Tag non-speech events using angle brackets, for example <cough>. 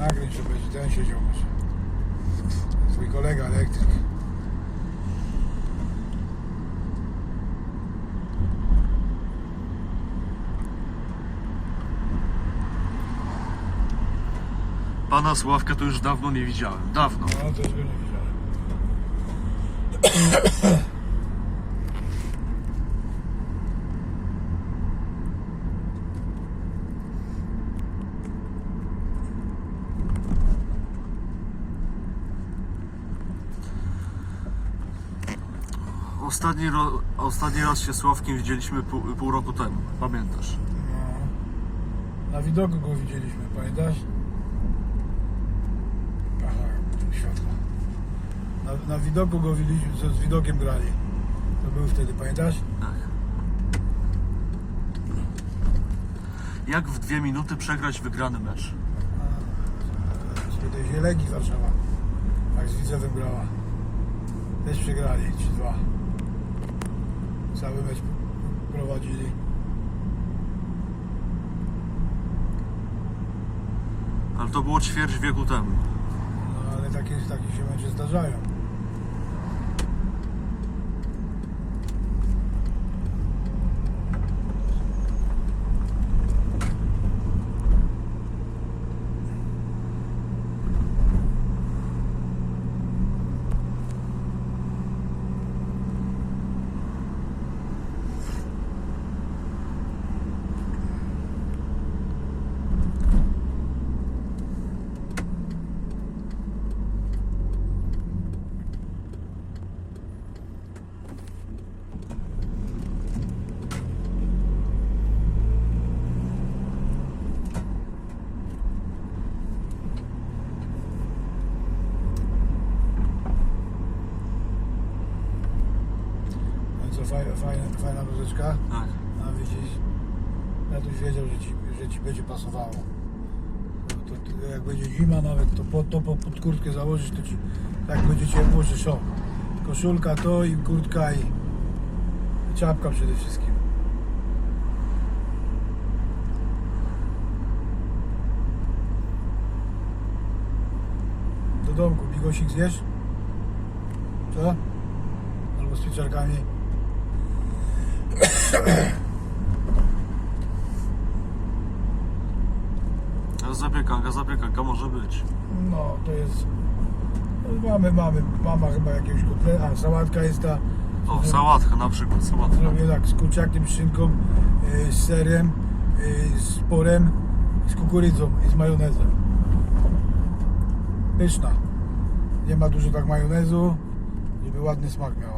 Nagrać, że będzie ten siedział. Twój kolega elektryk. Pana Sławka to już dawno nie widziałem. Dawno. No też go nie widziałem. Ostatni, ro... Ostatni raz się Sławkiem widzieliśmy pół, pół roku temu. Pamiętasz? No. Na widoku go widzieliśmy, pamiętasz? Aha, światło. Na, na widoku go widzieliśmy, co z widokiem grali. To był wtedy, pamiętasz? Tak. Jak w dwie minuty przegrać wygrany mecz? Z tej Zielegi Warszawa. Tak z Widzewem grała. Też przegrali 3-2. Cały mecz prowadzili. Ale to było ćwierć wieku temu. No ale takie, takie się mecze zdarzają. Fajna, fajna, fajna muzyczka? Tak. A widzisz, ja już wiedział, że ci, że ci będzie pasowało. To, to, jak będzie zima nawet, to po, to po pod kurtkę założysz, to ci jak będzie ciepło, że szok. Koszulka to i kurtka i, i czapka przede wszystkim. Do domku bigosik zjesz? Co? Albo z pieczarkami. <coughs> Zapiekanka, zapiekanka może być. No, to jest. Mamy, mamy, mama chyba jakiegoś kotleta, a sałatka jest ta. O, sałatka na przykład, sałatka. Zrobię tak z kurczakiem, szynką, yy, z serem, yy, z porem, z kukurydzą i z majonezem. Pyszna. Nie ma dużo tak majonezu, żeby ładny smak miała.